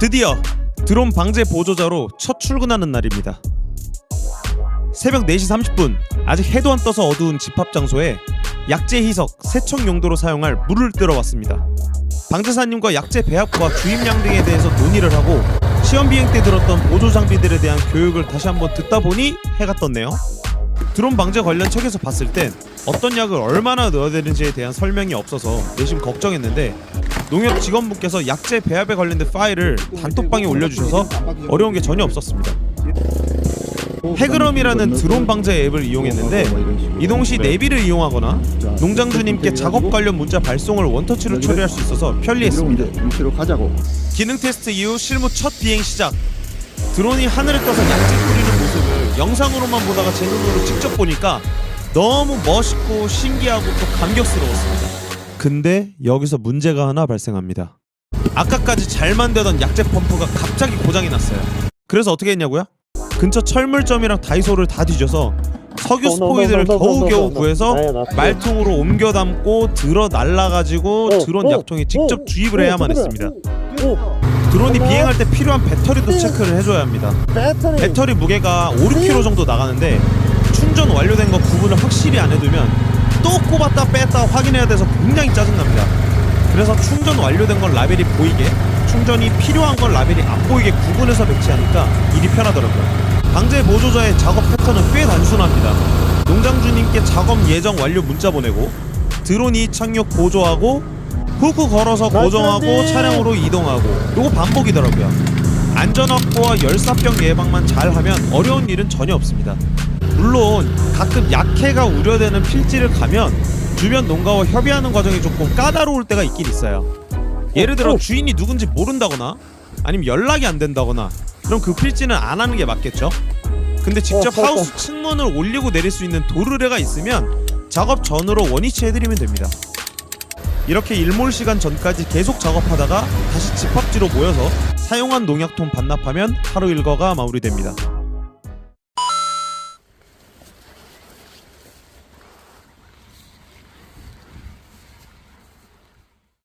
드디어 드론 방제 보조자로 첫 출근하는 날입니다. 새벽 4시 30분 아직 해도 안 떠서 어두운 집합 장소에 약재 희석 세척 용도로 사용할 물을 뜨러 왔습니다. 방제사님과 약재 배합과 주입량 등에 대해서 논의를 하고 시험 비행 때 들었던 보조 장비들에 대한 교육을 다시 한번 듣다 보니 해가 떴네요. 드론 방제 관련 책에서 봤을 땐 어떤 약을 얼마나 넣어야 되는지에 대한 설명이 없어서 내심 걱정했는데 농협 직원분께서 약재 배합에 관련된 파일을 단톡방에 올려주셔서 어려운 게 전혀 없었습니다. 해그럼이라는 드론 방제 앱을 이용했는데 이동 시 내비를 이용하거나 농장주님께 작업 관련 문자 발송을 원터치로 처리할 수 있어서 편리했습니다. 기능 테스트 이후 실무 첫 비행 시작. 드론이 하늘에 떠서 약재 뿌리는 모습을 영상으로만 보다가 제 눈으로 직접 보니까 너무 멋있고 신기하고 또 감격스러웠습니다. 근데 여기서 문제가 하나 발생합니다. 아까까지 잘만 되던 약재 펌프가 갑자기 고장이 났어요. 그래서 어떻게 했냐고요? 근처 철물점이랑 다이소를 다 뒤져서 석유 스포이드를 겨우겨우 구해서 말통으로 옮겨 담고 들어 날라가지고 드론 약통에 직접 주입을 해야만 했습니다. 드론이 비행할 때 필요한 배터리도 체크를 해줘야 합니다. 배터리. 배터리 무게가 5, 6kg 정도 나가는데 충전 완료된 거 구분을 확실히 안 해두면 또 꼽았다 뺐다 확인해야 돼서 굉장히 짜증납니다. 그래서 충전 완료된 건 라벨이 보이게 충전이 필요한 건 라벨이 안 보이게 구분해서 배치하니까 일이 편하더라고요. 방제 보조자의 작업 패턴은 꽤 단순합니다. 농장주님께 작업 예정 완료 문자 보내고 드론이 착륙 보조하고 후크 걸어서 고정하고 차량으로 이동하고 요거 반복이더라고요. 안전 확보와 열사병 예방만 잘하면 어려운 일은 전혀 없습니다. 물론 가끔 약해가 우려되는 필지를 가면 주변 농가와 협의하는 과정이 조금 까다로울 때가 있긴 있어요. 예를 들어 주인이 누군지 모른다거나 아니면 연락이 안 된다거나 그럼 그 필지는 안 하는 게 맞겠죠. 근데 직접 어, 하우스 층문을 올리고 내릴 수 있는 도르래가 있으면 작업 전으로 원위치 해드리면 됩니다. 이렇게 일몰 시간 전까지 계속 작업하다가 다시 집합지로 모여서 사용한 농약통 반납하면 하루 일과가 마무리됩니다.